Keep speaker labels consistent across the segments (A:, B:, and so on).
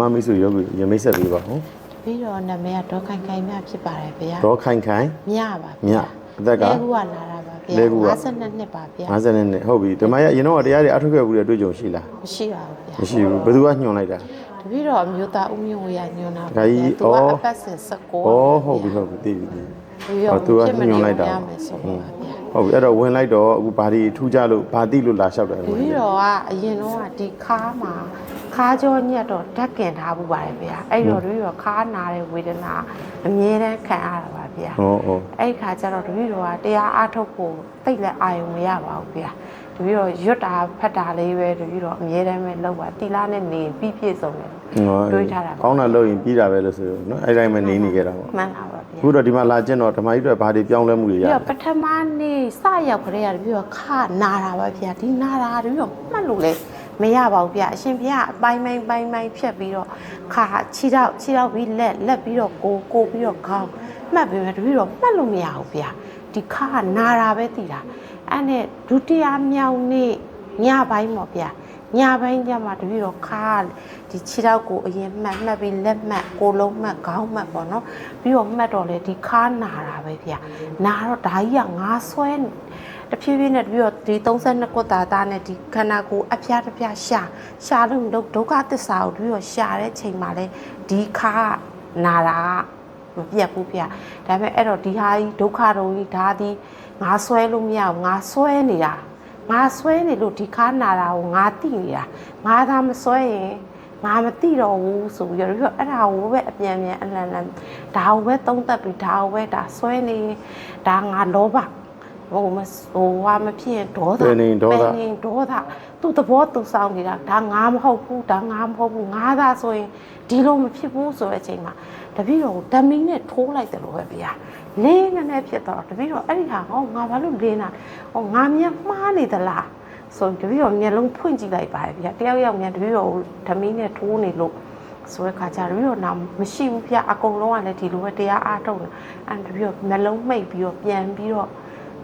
A: မမိတ်ဆွေယောဂီရမိတ်ဆက်ပေးပါဦး
B: ပြီးတော့နာမည်ကဒေါ်ခိုင်ခိုင်မြဖြစ်ပါတယ်ဗျာ
A: ဒေါ်ခိုင်ခိုင်
B: မြပါ
A: မြအသက်က
B: လဲကူကလာတာပါဗျာ
A: လဲကူက
B: 52နှစ်ပါဗျာ
A: 50နဲ့ဟုတ်ပြီဒီမရအရင်တော့တရားတွေအထုတ်ခဲ့ဘူးတဲ့တွေ့ကြုံရှိလား
B: မရှိပါဘူးဗျာ
A: မရှိဘူးဘယ်သူကညွှန်လိုက်တာ
B: တပည့်တော်အမျိုးသားဦးမျိုးဝေရညွန်တာ
A: ဒါကြီး
B: သူက
A: ဩ
B: အပတ်စဉ်19
A: ဩဟုတ်ပြီဟုတ်ပြီသိပြီသိပြီ
B: ပြီးတော့
A: ဟောသူက
B: ဖြစ်မ
A: ညွှန်လိုက်တာ
B: ရမယ်ဆိုတော့ပါဗျာ
A: ဟုတ်ပြီအဲ့တော့ဝင်လိုက်တော့အခုဘာဒီထူးကြလို့ဘာတိလို့လာလျှောက်တယ်
B: တပည့်တော်ကအရင်တော့ကဒီခါမှာ ခါကြောညက်တော့ဓာတ်ကင်ထားမှုပါတယ်ဗျာအဲ့တော့တပည့်တော်ခါနာတဲ့ဝေဒနာအမြဲတမ်းခံရတာပါဗျာ
A: ဟောဟော
B: အဲ့ဒီခါကျတော့တပည့်တော်ကတရားအားထုတ်ဖို့တိတ်လက်အာရုံမရပါဘူးဗျာတပည့်တော်ရွတ်တာဖတ်တာလေးပဲတပည့်တော်အမြဲတမ်းပဲလုပ်ပါတီလာနဲ့နေပြီးပြည့်စုံတယ်တွေးထားတာပါ
A: ကောင်းတာလို့ရင်ပြီးတာပဲလို့ဆိုတော့နော်အဲ့တိုင်းပဲနေနေကြတာပေါ့
B: မှန်ပါပါဗျာ
A: အခုတော့ဒီမှာလာကျင့်တော့ဓမ္မကြီးတို့ဘာတွေပြောင်းလဲမှုတွေရ
B: ပြီး
A: လဲ
B: တော့ပထမနေ့စရောက်ခရေရတယ်ပြီးတော့ခနာတာပါဗျာဒီနာတာတပည့်တော်မှတ်လို့လေ မရပါဘူးဗျာအရှင်ဘုရားအပိုင်းပိုင်းပိုင်းပိုင်းဖြတ်ပြီးတော့ခါခြေတော့ခြေတော့ပြီးလက်လက်ပြီးတော့ကိုကိုပြီးတော့ခေါင်းမှတ်ပြီးမှတပည့်တော်မှတ်လို့မရဘူးဗျာဒီခါနာတာပဲတည်တာအဲ့နဲ့ဒုတိယမြောက်နေ့ညပိုင်းပေါ့ဗျာညပိုင်းကျမှတပည့်တော်ခါဒီခြေတော့ကိုအရင်မှတ်မှတ်ပြီးလက်မှတ်ကိုလုံးမှတ်ခေါင်းမှတ်ပေါ့နော်ပြီးတော့မှတ်တော့လေဒီခါနာတာပဲဗျာနာတော့ဒါကြီးကငါဆွဲ တဖြည်းဖြည်းနဲ့ပြီးတော့ဒီ32ကွတာသားနဲ့ဒီခန္ဓာကိုယ်အဖျားတစ်ဖျားရှာရှာလို့ဒုဒုက္ခသစ္စာကိုပြီးတော့ရှာတဲ့ချိန်မှာလဲဒီခါကနာတာကမပြတ်ဘူးဗျဒါပေမဲ့အဲ့တော့ဒီဟာကြီးဒုက္ခတုံကြီးဒါဒီငါဆွဲလို့မရဘူးငါဆွဲနေတာငါဆွဲနေလို့ဒီခါနာတာကိုငါတိနေတာငါသာမဆွဲရင်ငါမတိတော့ဘူးဆိုပြီးတော့ပြီးတော့အဲ့ဒါကိုပဲအပြန်ပြန်အလန်လန်ဒါကိုပဲသုံးသက်ပြီးဒါကိုပဲဒါဆွဲနေဒါငါလောဘ ဟိုမဟိုဟာမဖြစ်ရင်ဒေါသ
A: ပင်နေဒေါသ
B: ပင်နေဒေါသသူ့သဘောသူဆောင်နေတာဒါငါမဟုတ်ဘူးဒါငါမဟုတ်ဘူးငါသာဆိုရင်ဒီလိုမဖြစ်ဘူးဆိုတဲ့အချိန်မှာတပည့်တော်ကိုဓမီနဲ့ထိုးလိုက်တယ်လို့ပဲဗျာလင်းနေနဲ့ဖြစ်တော့တပည့်တော်အဲ့ဒီဟာဟောငါဘာလို့လင်းတာဟောငါမြန်မှားနေသလားဆိုတပည့်တော်မျက်လုံးဖွင့်ကြည့်လိုက်ပါတယ်ဗျာတယောက်ယောက်မြန်တပည့်တော်ကိုဓမီနဲ့ထိုးနေလို့ဆိုတဲ့ခါကျတပည့်တော်နာမရှိဘူးဗျာအကုန်လုံးကလည်းဒီလိုပဲတရားအားထုတ်တယ်အဲ့တပည့်တော်မျက်လုံးမိတ်ပြီးတော့ပြန်ပြီးတော့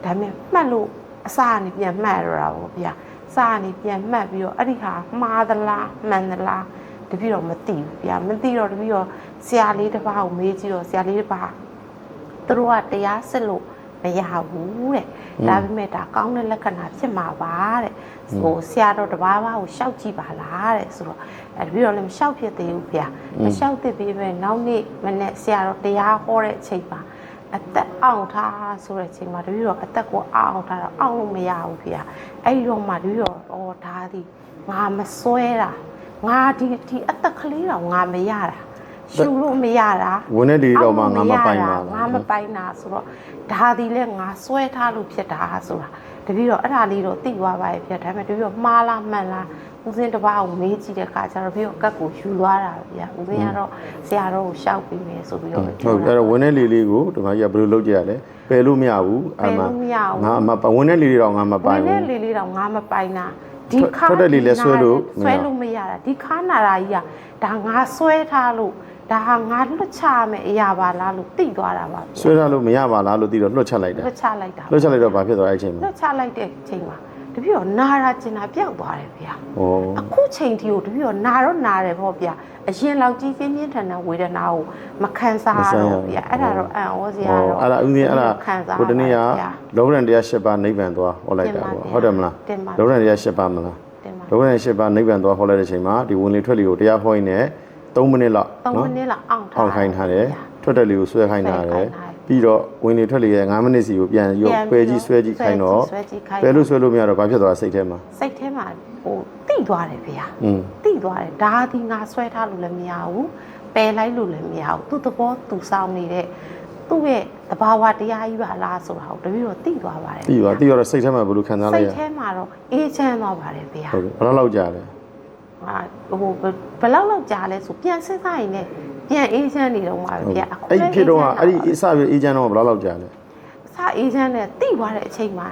B: ဒါပေမဲ့မှတ်လို့အစာကနေပြန်မှတ်ရတာပေါ့ဗျာစာကနေပြန်မှတ်ပြီးတော့အဲ့ဒီဟာမှားသလားမှန်သလားတပည့်တော့မသိဘူးဗျာမသိတော့တပည့်တော့ဆရာလေးတစ်ပါးကိုမေးကြည့်တော့ဆရာလေးတစ်ပါးသူတို့ကတရားစစ်လို့မရဘူးတဲ့ဒါပေမဲ့ဒါကောင်းတဲ့လက္ခဏာဖြစ်မှာပါတဲ့ဟိုဆရာတော်တစ်ပါးပါးကိုရှောက်ကြည့်ပါလားတဲ့ဆိုတော့အဲ့တပည့်တော့လည်းမရှောက်ဖြစ်သေးဘူးဗျာမရှောက်သစ်ပြီးပဲနောက်နေ့မနေ့ဆရာတော်တရားဟောတဲ့အချိန်မှာ အသက်အောင်ထားဆိုတဲ့အချိန်မှာတပည့်တော်အသက်ကိုအောင်ထားတော့အောင်လို့မရဘူးဖေ။အဲ့ဒီတော့မှတပည့်တော်အော်ဒါသည်ငါမစွဲတာငါဒီဒီအသက်ကလေးတော့ငါမရတာရှူလို့မရတာ
A: ဝင်တဲ့ဒီတော့မှငါမပိုင်ပါ
B: ငါ
A: လား
B: မပိုင်တာဆိုတော့ဒါသည်လဲငါစွဲထားလို့ဖြစ်တာဆိုတာတပည့်တော်အဲ့ဒါလေးတော့သိသွားပါရဲ့ဖေ။ဒါပေမဲ့တပည့်တော်မှားလားမှန်လား ဦးစင်းတစ်ပါးကိုမေးကြည့်တဲ့အခါကျတော့ပြီးတော့ကတ်ကိုယူသွားတာဗျာဦးစင်းကတော့ဆရာတော်ကိုရှောက်ပြီးမယ်ဆိုပြီးတော့
A: ဟုတ်ပြီအဲ့တော့ဝင်တဲ့လေလေးကိုဓမ္မကြီးကဘယ်လိုလုပ်ကြရလဲပယ်လို့မရဘူး
B: ပယ်လို့မရဘူး
A: ငါမပိုင်ဝင်တဲ့လေလေးတော့ငါမပိုင်
B: ဝင်
A: ဘူး
B: တဲ့လေလေးတော့ငါမပိုင်တာဒီ
A: ထွက်
B: ခါ
A: ထွက်တဲ့လေလဲဆွဲလို့မရ
B: ဆွဲလို့မရတာဒီခါနာတာကြီးကဒါငါဆွဲထားလို့ဒါဟာငါလွတ်ချရမယ်အရာပါလားလို့သိသွားတာပါဗျာ
A: ဆွဲထားလို့မရပါလားလို့သိတော့လွှတ်ချက်လိုက်တာ
B: လွတ်ချလိုက်တာ
A: လွှတ်ချက်လိုက်တော့ဘာဖြစ်သွားအဲ့အချိန်မှာ
B: လွတ်ချလိုက်တဲ့အချိန်မှာ တပြည့်တော့နာတာကျင်တာပြောက်သွားတယ်ဗျာ
A: ဩ
B: အခုချိန်ထိကိုတပြည့်တော့နာတော့နာတယ်ပေါ့ဗျာအရင်လောက်ကြီးပြင်းပြင်းထန်ထန်ဝေဒနာကိုမခံစားရတော့ဗျာအဲ့ဒါတော့အံ့ဩစရာတော့
A: အဲ့ဒါဦးဇင်းအဲ့ဒါ
B: ခံစား
A: ဟိုတနေ့က
B: ဗျာ
A: လုံးရန်တရား၈ပါးနိဗ္ဗာန်သွားဟောလိုက်တာပေါ့ဟုတ်တယ်မလား
B: တင်ပါ
A: လုံးရန်တရား၈ပါးမလား
B: တင်ပါ
A: လုံးရန်၈ပါးနိဗ္ဗာန်သွားဟောလိုက်တဲ့အချိန်မှာဒီဝင်လေထွက်လေကိုတရားဟောရင်းနဲ့3မိနစ်လောက်
B: 3မိနစ်လောက်အောင်ထား
A: အောင်ခိုင်းထားတယ်
B: ဗျာ
A: ထွက်တဲ့လေကိုဆွဲခိုင်းထားတယ်
B: ဆွဲခိုင်းထားတယ်
A: ပြီးတော့ဝင်လေထွက်လေရဲ့9မိနစ်စီကိုပြန်ရော့
B: ပြန်
A: ပယ်ကြီးဆွဲကြီးခိုင်းတော့
B: ဆွဲကြည့်ခိုင်း
A: ပယ်လို့ဆွဲလို့မရတော့ဘာဖြစ်သွားလဲစိတ်ထဲမှာ
B: စိတ်ထဲမှာဟိုတိသွားတယ်ဗျာ
A: อืม
B: တိသွားတယ်ဒါဒီငါဆွဲထားလို့လည်းမရဘူးပယ်လိုက်လို့လည်းမရဘူးသူ့သဘောသူဆောင်နေတဲ့သူ့ရဲ့တဘာဝတရားကြီးပါလားဆိုတာကိုတပည့်တော့တိသွားပါတယ်
A: ပြီးသွားပြီးတော့စိတ်ထဲမှာဘယ်လိုခံစား
B: စိ
A: လိုက်
B: တ်
A: ရ
B: ထဲမှာတော့အေးချမ်းသွားပါတယ်ဗျာ
A: ဟုတ်ကဲ့ဘယ်လောက်လောက်ကြာလဲ
B: အာဟိုဘယ်လောက်လောက်ကြာလဲဆိုပြန်စဉ်းစားရင်လည်း ပြန်အေးချမ်းနေတော့မှာပဲဗျာအခု
A: အဲ့ဒီ
B: လည်း
A: ဖြစ်တော့က
B: အေး
A: အဲ့ဒီအစပြအေးချမ်းတော့ဘယ်လောက်လောက်ကြာလဲ
B: စအေးချမ်းနဲ့တိသွားတဲ့အချိန်မှာ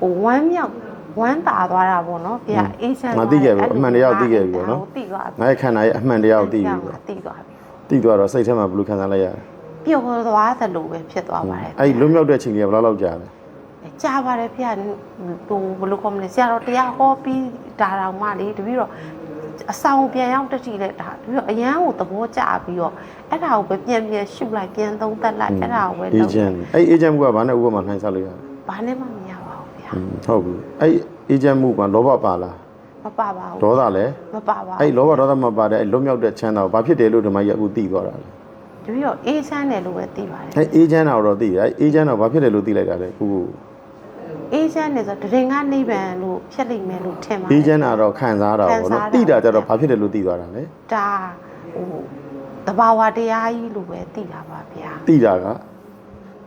B: ဟိုဝမ်းမြောက်ဝမ်းတာသွားတာပေါ့နော်ဗျာအေးချမ်း
A: ငါသိခဲ့ပြီအမှန်တရားကိုသိခဲ့ပြီပေါ့နော်
B: တိသွားပြီ
A: ငါရဲ့ခန္ဓာရဲ့အမှန်တရားကိုသိပြီပေါ့
B: တိသွားပြီ
A: သိသွားတော့စိတ်ထဲမှာဘယ်လိုခံစားလိုက်ရလဲ
B: ပျော်သွားသလိုပဲဖြစ်သွားပါတယ်
A: အဲ့ဒီလွတ်မြောက်တဲ့ချိန်ကြီးကဘယ်လောက်လောက်ကြာလဲ
B: ကြားပါတယ်ဖေဟိုဘယ်လိုကောမလဲဆရာတော်တရားဟောပြီးဒါတော်မှလေတပည့်တော့ အဆောင်ပြန်ရောက်တတိလက်ဒါပြီးတော့အရန်ကိုသဘောကျပြီးတော့အဲ့ဒါကိုပဲပြန်ပြန်ရှုလိုက်ပြန်သုံးသပ်လိုက်အဲ့ဒါကိုပဲ
A: အေ
B: လုပ်
A: ဂျင့်အဲ့အေဂျင့်မှုကဘာနဲ့ဥပမာနှိုင်းစားလို့ရလဲ
B: ဘာနဲ့မှမရပါဘူးဗျာ
A: อืมဟုတ်ပြီအဲ့အေဂျင့်မှုကလောဘပါလား
B: မပါပါဘူး
A: ဒေါသလည်း
B: မပါပါဘူး
A: အဲ့လောဘဒေါသမပါတဲ့အဲ့လွတ်မြောက်တဲ့ချမ်းသာကိုဘာဖြစ်တယ်လို့ဒီမကြီးအခုသိသွားတာလဲ
B: တပြီးတော့အေးချမ်းတယ်လို့ပဲသိပါတယ်
A: အဲ့အေဂျင့်တော့သိတယ်အဲ့အေဂျင့်တော့ဘာဖြစ်တယ်လို့သိလိုက်တာလဲခုခု
B: အေးချမ်းတယ်ဆိုတော့တရင်ကနိဗ္ဗာန်လို့ဖြတ်လိမ့်မယ်လို့ထင်ပါတ
A: အေ
B: ယ်
A: ဂျင့်ကတော့ခံစားတာပေါ့
B: ခံစား
A: နော်
B: တာ
A: သိတာကြတော့ဘာဖြစ်တယ်လို့သိသွားတာလဲ
B: ဒါဟိုတဘာဝတရားကြီးလို့ပဲသိတာပါဗျာ
A: သိတာက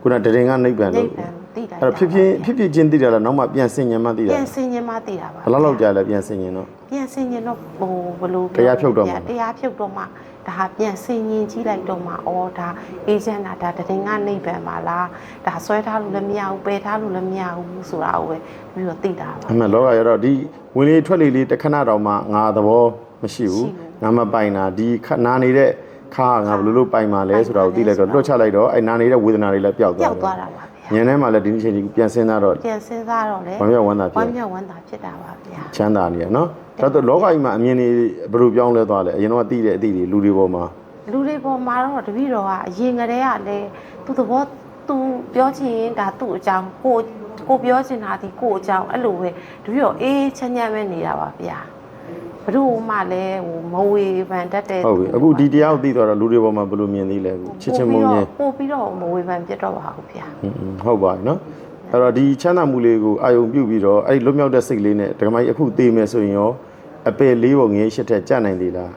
A: ခုနတရင်ကနိဗ္ဗာန်
B: နိ
A: လို့
B: ဗ္ဗာန်သိတာ
A: အဲ့တော့ဖြစ်ဖြစ်ဖြစ်ဖြစ်ချင်းသိတာလားနောက်မှပြန်ဆင်ញင်မှသိတာ
B: ပြန်ဆင်ញင်မှသိတာပါ
A: ဘယ်လောက်လောက်ကြာလဲပြန်ဆင်ញင်တော့
B: ပြန်ဆင်ញင်တော့ဟိုဘယ်လို
A: တရားဖြုတ်တော့မှာ
B: တရားဖြုတ်တော့မှ ဒါဟာပြန်ဆင်ញင်ကြည့်လိုက်တော့မှအော်ဒါအေဂျင့်တာဒါတရင်ကနိဗ္ဗာန်ပါလားဒါဆွဲထားလို့လည်းမရဘူးပယ်ထားလို့လည်းမရဘူးဆိုတာကိုပဲပြီးတော့သိတာပါ
A: အမှန်လောကရတော့ဒီဝင်လေထွက်လေလေးတစ်ခဏတောင်မှငါသဘောမရှိဘူး
B: ရှိဘူး
A: ငါမပိုင်တာဒီခနာနေတဲ့ခါကငါဘယ်လိုလုပ်ပိုင်မှာလဲဆိုတာကိုသိလိုက်တော့လွတ်ချလိုက်တော့အဲ့နာနေတဲ့ဝေဒနာတွေလည်းပျောက်
B: ပျော
A: သွား
B: က်
A: တယ်
B: သွားတာပါဗျာ
A: ညနေမှလည်းဒီနေ့ချိန်ကြီးပြန်စဉ်းစားတော့
B: ပြန်စဉ်းစားတော့လေ
A: ဝမ်းမြောက်ဝမ်းသာဖြစ်
B: ဝမ်းမြောက်ဝမ်းသာဖြစ်တာပါဗျာ
A: ချမ်းသာနေရနော်ဒါတော့လောကကြီးမှာအမြင်တွေဘယ်လိုပြောင်းလဲသွားလဲအရင်တော့သိတဲ့အသည့်တွေလူတွေပေါ်မှာ
B: လူတွေပေါ်မှာတော့တပည့်တော်ကအရင်ကတည်းကလည်းသူ့သဘောသူပြောချင်ရင်ဒါသူ့အကြောင်းကိုကိုပြောချင်တာဒီကိုအကြောင်းအဲ့လိုပဲတပည့်တော်အေးချမ်းချမ်းပဲနေတာပါဗျာ ဘလို့မှလည်းဟိုမဝေဖန်တတ်တဲ့
A: ဟုတ်ပြီအခုဒီတရားကိုသိသွားတော့လူတွေပေါ်မှာဘယ်လိုမြင်သေးလဲအခုချစ်ချင်းမုန်းချင်း
B: ပို့ပြီးတော့မဝေဖန်ပြတ်တော့ပါဘူးဗျာ
A: อืมဟုတ်ပါပြီနော်အဲ့တော့ဒီချမ်းသာမှုလေးကိုအာယုံပြုတ်ပြီးတော့အဲ့ဒီလွတ်မြောက်တဲ့စိတ်လေးနဲ့ဒကမကြီးအခုသိမယ်ဆိုရင်ရောအပယ်လေးပုံငယ်ရှစ်ထက်ကြနိုင်သေးလား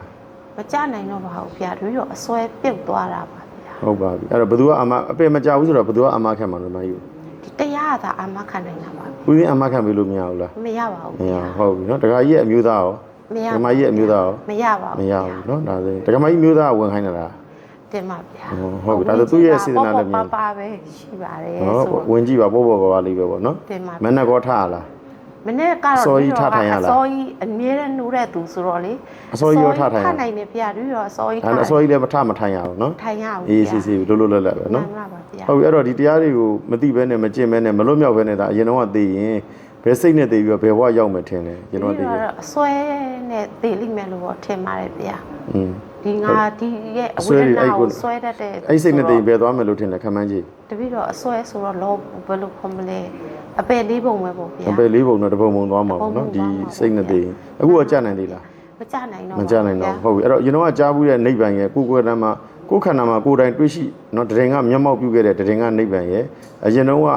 B: မကြနိုင်တော့ပါဘူးဗျာတပည့်တော်အစွဲပြုတ်သွားတာပါဗျာ
A: ဟုတ်ပါပြီအဲ့တော့ဘသူကအမအပယ်မကြဘူးဆိုတော့ဘသူကအမခံမှာလဲမယူ
B: ဒီတရားကသာအာမခံနိုင်တာပါ
A: ဦးရင်းအမခံပေးလို့မရဘူးလား
B: မရပါဘူး
A: မရ
B: ဗျာ
A: ဘူးဟုတ်ပြီနော်ဒကာကြီးရဲ့အမျိုးသားရော
B: မရ
A: ဒကမကြီးရဲ့အမျိုးသားရော
B: မရပါ
A: မ
B: ဘူး
A: ရဘူးနော်ဒါဆိုရင်ဒကမကြီးမျိုးသားကဝင်ခိုင်းတာလား
B: တင်ပါဗျာ
A: ဟုတ်ပြီဒါဆိုသူ့ရဲ့စေတနာလည်းမြင်
B: ပါပါပဲရှိပါတယ်
A: နော်
B: ဆို
A: ဝင်ကြည့်ပါပေါ့ပေါ့ပါပါလေးပဲပေါ့နော်
B: တင်ပါ
A: မနက်ကောထားလား
B: မနေ့ကတော့
A: အစောကြီးထထိုင်ရလား
B: အစောကြီးအမြဲတမ်းနှိုးတဲ့သူဆိုတော့လေ
A: အစောကြီးရောထထိုင်ရ
B: ထနိုင်တယ်ဗျာဒီတော့အစောကြီး
A: အဲ့ဒါအစောကြီးလည်းမထမထိုင်ရဘူးနော်
B: ထိုင်ရအောင်
A: အေးစီစီလွတ်လွတ်လပ်လပ်ပဲနော်
B: မှန်ပါပါဗျာ
A: ဟုတ်ပြီအဲ့တော့ဒီတရားတွေကိုမသိဘဲနဲ့မကျင့်ဘဲနဲ့မလွတ်မြောက်ဘဲနဲ့ဒါအရင်တော့ကသိရင်ဘယ်စိတ်နဲ့သိပြီးတော့ဘယ်ဘဝရောက်မယ်ထင်တယ်ကျွန်တော်သိ
B: ဒီ
A: တယ်
B: တော့အစွဲ နဲ့သိလိမ့်မယ်လို့တော့ထင်ပါတယ်ဗျာ
A: อืม
B: ဒီငါဒီရဲ့အ
A: အစွဲ
B: ဝိ
A: တွေ
B: ညာ
A: အဲ့
B: ဉ်
A: ကို
B: ကိုစွဲတတ်တဲ့
A: အဲ့စိတ်နဲ့သိရင်ဘယ်သွားမယ်လို့ထင်တယ်ခံမှန်းကြည့်
B: တပည့်တော့အစွဲဆိုတော့လောဘယ်လိုခေါ်မလဲအပယ်လေးပုံပဲပေါ့ဗျာ
A: အပယ်လေးပုံတော့တစ်ပုံပုံသွားမှာပေါ့နော်
B: တစ်
A: ဒီ
B: ပုံပုံသွားမှာ
A: စိတ်နဲ့သိရင်အခုကကြာနိုင်သေးလား
B: မကြနိုင်တော့
A: မကြာနိုင်တော့ဟုတ်ပြီအဲ့တော့ကျွန်တော်ကကြားဘူးတဲ့နိဗ္ဗာန်ရဲ့ကိုယ်ကိုယ်တည်းမှာကိုယ်ခန္ဓာမှာကိုယ်တိုင်တွေ့ရှိနော်တရင်ကမျက်မှောက်ပြုခဲ့တဲ့တရင်ကနိဗ္ဗာန်ရဲ့အရင်တော့က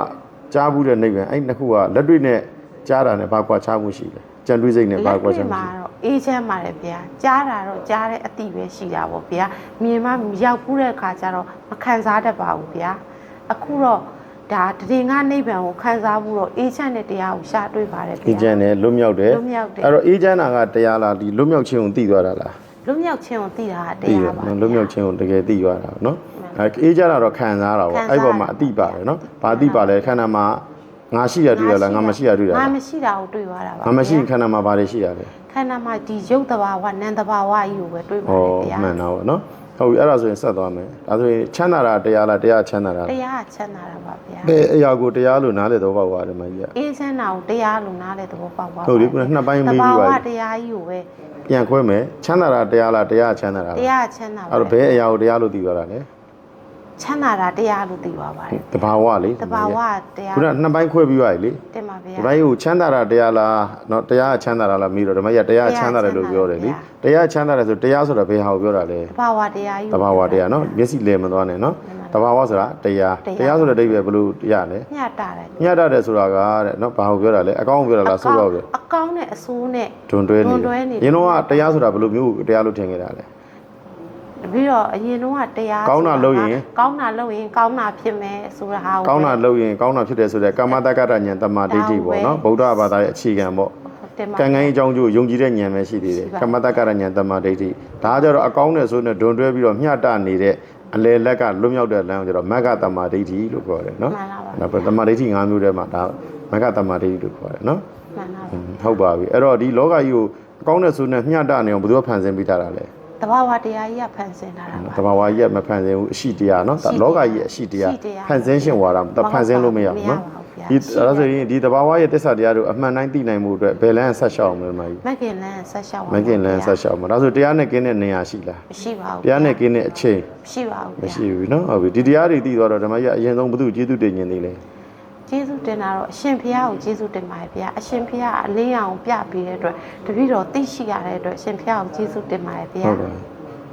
A: ကြားဘူးတဲ့နိဗ္ဗာန်အဲ့နှစ်ခုကလက်တွေ့နဲ့ကြားတာနဲ့ဘာကွာခြားမှုရှိလဲ ကြံတွေးစိတ်နဲ့ဘာ
B: လက်
A: ကွာ
B: တွေ့
A: ခြားမှု
B: မှာ
A: ရှိလဲ
B: တော့အေးချမ်းပါတယ်ဗျာကြားတာတော့ကြားတဲ့အတိပဲရှိတာပေါ့ဗျာမြင်မှရောက်ဘူးတဲ့အခါကျတော့မခံစားတတ်ပါဘူးဗျာအခုတော့ဒါတရင်ကနိဗ္ဗာန်ကိုခံစားဘူးတော့အေးချမ်းတဲ့တရားကိုရှာတွေ့ပါတယ်ဗျာ
A: အေးချမ်းတယ်လွတ်မြောက်တယ်
B: လွတ်မြောက်တယ်
A: အဲ့တော့အေးချမ်းတာကတရားလားဒီလွတ်မြောက်ခြင်းကိုသိသွားတာလား
B: လွတ်မြောက်ခြင်းကိုသိတာကတ
A: သိရ
B: ရားပါ
A: နော်လွတ်မြောက်ခြင်းကိုတကယ်သိသွားတာနော်အဲအေးချမ်းတာတော့ခံစားတာပေါ့
B: ခံစား
A: အဲ့ပေါ်မှာအတိပါတယ်နော်ဘာအတိပါလဲခန္ဓာမှာ ငါရှိရတွေ့ရလားငါမရှိရတွေ့ရ
B: ငါ
A: လား
B: မရှိတာကိုတွေ့သွားတာပါ
A: ငါမရှိရင်ခန္ဓာမှာဘာတွေရှိရလဲ
B: ခန္ဓာမှာဒီရုပ်တဘာဝနံတဘာဝကြီးကိုပဲတွေ့ပါ
A: ဟော
B: တယ်ဗျာ
A: မှန်တာပေါ့နော်ဟုတ်ပြီအဲ့ဒါဆိုရင်ဆက်သွားမယ်ဒါဆိုရင်ချမ်းသာတာတရားလားတရားချမ်းသာတာလား
B: တရားကချမ်းသာတာပါဗျာ
A: ဘယ်အရာကိုတရားလို့နားလေတော့ပေါ့ကွာဒီမကြီးက
B: အေးချမ်းတာကိုတရားလို့နားလဲသဘောပေါက်ပါ
A: ဟုတ်လေခုနနှစ်ပိုင်း
B: တ
A: မေး
B: ဘာ
A: ပြီး
B: ဝ
A: ပါပြီ
B: တရားကြီးကိုပဲ
A: ပြန်ခွဲမယ်ချမ်းသာတာတရားလားတရားချမ်းသာတာလား
B: တရားကချမ်းသာ
A: အဲ့တော့ဘယ်အရာကိုတရားလို့သိသွားတာလဲ
B: ချမ်းသာတာတရားလို့သိပါပါတယ်
A: တဘာဝလေ
B: တဘာဝတရား
A: ခုနနှစ်ပိုင်းခွဲပြီးပါပြီလေ
B: တင်ပါဗျာ
A: ဒီဘက်ကိုချမ်းသာတာတရားလားเนาะတရားကချမ်းသာတာလားမေးတော့ဒီမကြီးကတရားချမ်းသာတယ်လို့ပြောတယ်လေတရားချမ်းသာတယ်ဆိုတရားဆိုတာဘယ်ဟာကိုပြောတာလဲ
B: တဘာဝတရားကြီး
A: တဘာဝတရားเนาะမျက်စိလဲမသွားနဲ့เนาะတဘာဝဆိုတာတရား
B: တရား
A: တရားဆိုတဲ့အဓိပ္ပာယ်ဘယ်လိုတရားလဲ
B: ညတာတယ်
A: ညတ်တတ်တယ်ဆိုတာကတဲ့เนาะဘာကိုပြောတာလဲအကောင်းကိုပြောတာလားဆိုတော့ပြော
B: အကောင်းနဲ့အဆိုးနဲ့
A: ဒွန်တွဲနေ
B: ဒွန်တွဲနေ
A: ရင်းတော့ကတရားဆိုတာဘယ်လိုမျိုးတရားလို့ထင်ခဲ့တာလဲ တ
B: ပည့်တော်အရင်တော့တရား
A: ကောင်းတာလုပ်ရင်
B: ကောင်းတာလုပ်ရင်ကောင်းတာဖြစ်မယ်ဆိုတာဟာကော
A: င်းတာလုပ်ရင်ကောင်းတာဖြစ်တယ်ဆိုတဲ့ကာမတက္ကတဉာဏ်တမဒိဋ္ဌိပေါ့နော်ဗုဒ္ဓဘာသာရဲ့အခြေခံပေါ့ကံကံအကြောင်းကျိုးယုံကြည်တဲ့ဉာဏ်ပဲရှိသေးတယ်ကမ္မတက္ကရဉာဏ်တမဒိဋ္ဌိဒါကြတော့အကောင်းနဲ့ဆိုတဲ့ဒွန်တွဲပြီးတော့မျှတနေတဲ့အလေလက်ကလွတ်မြောက်တဲ့လမ်းကိုကျတော့မက္ကတမဒိဋ္ဌိလို့ခေါ်တယ်နော်
B: မှန်ပါပါ
A: တမဒိဋ္ဌိ၅မျိုးထဲမှာဒါမက္ကတမဒိဋ္ဌိလို့ခေါ်တယ်နော်
B: မှန်ပါ
A: ပါဟုတ်ပါပြီအဲ့တော့ဒီလောကကြီးကိုအကောင်းနဲ့ဆိုတဲ့မျှတနေအောင်ဘယ်သူကဖန်ဆင်းပေးထားတာလဲ
B: တဘာဝတရားကြီးကဖန်ဆင်းထားတာပါ
A: တဘာဝကြီးကမဖန်ဆင်းဘူးအရှိတရားနော်ဒါလောကကြီးရဲ့အရှိတရား
B: ရှိတရား
A: ဖန်ဆင်းရှင်ဝါဒဒါဖန်ဆင်းလို့မရဘူးနော်
B: မရပါဘူး ဗျာ
A: ဒီအဲ့ဒါဆိုရင်ဒီတဘာဝရဲ့တစ္ဆာတရားတို့အမှန်တိုင်းသိနိုင်မှုအတွက်ဘယ်လန်းဆက်ရှောက်အောင်လဲမကြီး
B: မက်ကင်လန်းဆက်ရှောက်ပါ
A: မကင်လန်းဆက်ရှောက်မှာဒါဆိုတရားနဲ့ကင်းတဲ့နေရာရှိလား
B: မရှိပါဘူး
A: တရားနဲ့ကင်းတဲ့အချိန်
B: မရှိပါဘူး
A: မ
B: ဗျာ
A: ရှိဘူးเนาะဟုတ်ပြီဒီတရားတွေသိသွားတော့ဓမ္မကြီးအရင်ဆုံးဘု து ကျေးဇူးတင်ခြင်းသေးလေ
B: ကျေးဇူးတင်တာတော့အရှင်ဖုရားကိုကျေးဇူးတင်ပါတယ်ဗျာအရှင်ဖုရားအလင်းရောင်ပြပေးတဲ့အတွက်တပည့်တော်သိရှိရတဲ့အတွက်အရှင်ဖုရားကိုကျေးဇူးတင်ပါတယ်ဗျာ
A: ဟုတ်ကဲ့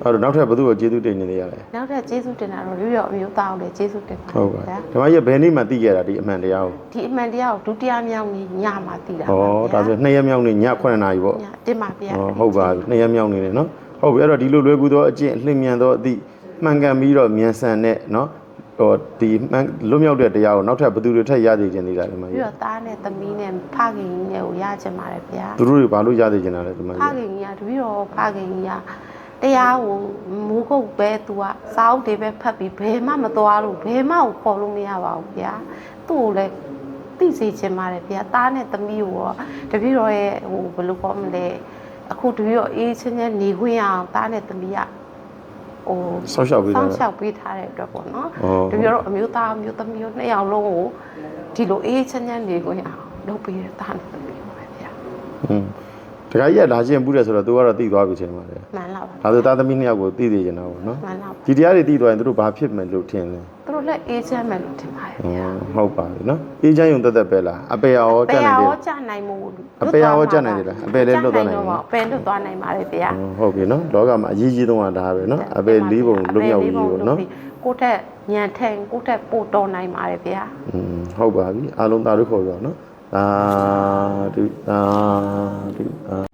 A: အဲ့တော့နောက်ထပ်ဘု து ကိုကျေးဇူးတင်နေရလဲ
B: နောက်ထပ်ကျေးဇူးတင်တာတော့ရိုးရော်အမျိုးသားကိုလည်းကျေးဇူးတင်ပါတယ်
A: ဟုတ်
B: ကဲ့
A: ဓမ္မကြီးဘယ်နေ့မှသိခဲ့တာဒီအမှန်တရားကို
B: ဒီအမှန်တရားကိုဒုတိယမြောက်နေ့ညမှာသိတာ
A: ဩဒါဆိုနှစ်ရက်မြောက်နေ့ည9နာရီပေါ့
B: ညတင်ပါဗျာ
A: ဟုတ်ပါပြီနှစ်ရက်မြောက်နေ့နဲ့နော်ဟုတ်ပြီအဲ့တော့ဒီလိုလွယ်ကူသောအကျင့်အလှည့်မြန်သောအသည့်မှန်ကန်ပြီးတော့မြန်ဆန်တဲ့နော် ဟိုဒီမှန်လွတ်မြောက်တဲ့တရားကိုနောက်ထပ်ဘု து တွေထပ်ရသေးခြင်းသေးတာဓမ္မ
B: ပြီး
A: ကြီး
B: တော့သားနဲ့သမီးနဲ့ဖခင်ကြီးနဲ့ကိုရချင်ပါတယ်ဗျာ
A: သူတို့တွေဘာလို့ရသေးခြင်းလဲဓမ္မ
B: ဖ
A: ကြီး
B: ခင်ကြီးကတပည့်တော်ဖခင်ကြီးကတရားကိုမူကုတ်ပဲသူကစာအုပ်တွေပဲဖတ်ပြီးဘယ်မှမသွားလို့ဘယ်မှကိုခေါ်လို့မရပါဘူးဗျာသူ့ကိုလည်းသိစေချင်ပါတယ်ဗျာသားနဲ့သမီးကိုရောတပည့်တော်ရဲ့ဟိုဘယ်လိုခေါ်မလဲအခုတပည့်တော်အေးချင်းချင်းနေခွင့်ရအောင်သားနဲ့သမီးက ဟို
A: ဆောက်ရှောက်ပြီး
B: စော
A: တော့
B: င့်ရှောက်ပေးထားတဲ့အတွက်ပေါ့နော်
A: အော်
B: တပည့်တော်အမျိုးသားအမျိုးသမီးတို့နှစ်ယောက်လုံးကိုဒီလိုအေးချမ်းချမ်းနေခွင့်ရအောင်လုပ်ပေးတဲ့သားနဲ့သမီးပါပဲဗျာ
A: อืม တခါကြီးကလာချင်းပူးတယ်ဆိုတော့သူကတော့တိသွားပြီထင်ပါတယ်
B: မှန်လားပါ
A: ဒါဆိုသားသမီးနှစ်ယောက်ကိုတိသိကျင်တာပေါ့နော်
B: မှန်လား
A: ဒီတရားတွေတိသွားရင်သူတို့ဘာဖြစ်မယ်လို့ထင်လဲ
B: သူတို့လည်းအေးချမ်းမယ်လို့ထင်ပါတယ်ဗျာ
A: ဟုတ်ပါပြီနော်အေးချမ်းယုံတက်တက်ပဲလားအပေရောကြနိုင်တယ်အပေ
B: ရောကြနိုင်မို့
A: အပေရောကြနိုင်တယ်လားအပေလည်းလွတ်သွားနိုင်တယ်
B: အပေလွတ်သွားနိုင်ပါတယ်ဗျာ
A: ဟုတ်ပြီနော်လောကမှာအရေးကြီးဆုံးကဒါပဲနော်အပေ၄ပုံလွတ်မြောက်ပြီးပေါ့နော်
B: ကိုထက်ညံထန်ကိုထက်ပို့တော်နိုင်ပါတယ်ဗျာ
A: อืมဟုတ်ပါပြီအားလုံးသားတို့ခေါ်ပြောနော် အာဒုအာဒုအာ